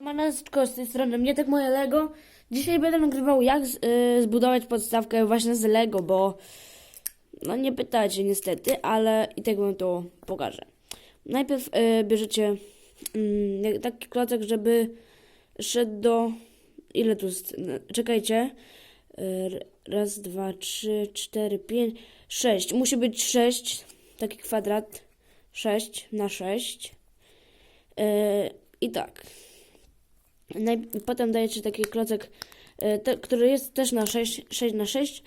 Maneczko z tej strony, mnie tak moje Lego. Dzisiaj będę nagrywał jak z, y, zbudować podstawkę właśnie z Lego, bo no nie pytajcie niestety, ale i tak wam to pokażę. Najpierw y, bierzecie jak- taki klocek, żeby szedł do... Ile tu jest? Czekajcie. Y, Raz, dwa, trzy, cztery, pięć, sześć. Musi być sześć. Taki kwadrat. Sześć na sześć. Y, I tak. Potem dajecie taki klocek, e, te, który jest też na 6, 6 na 6,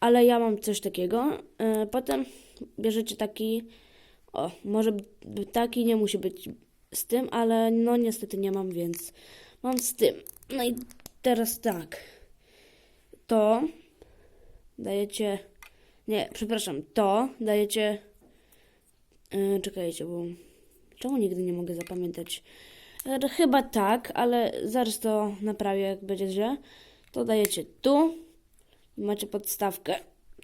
ale ja mam coś takiego. E, Potem bierzecie taki, o, może taki nie musi być z tym, ale no niestety nie mam, więc mam z tym. No i teraz tak. To dajecie, nie, przepraszam, to dajecie, czekajcie, bo czemu nigdy nie mogę zapamiętać? E, Chyba tak, ale zaraz to naprawię, jak będzie źle. To dajecie tu macie podstawkę.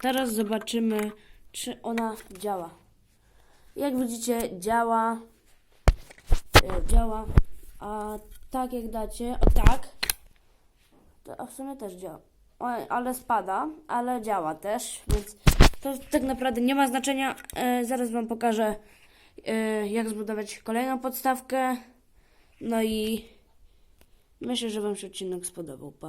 Teraz zobaczymy, czy ona działa. Jak widzicie, działa. E, Działa. A tak jak dacie, o tak, to a w sumie też działa. O, ale spada, ale działa też, więc to tak naprawdę nie ma znaczenia. E, zaraz Wam pokażę, e, jak zbudować kolejną podstawkę. No i myślę, że Wam się odcinek spodobał. Pa.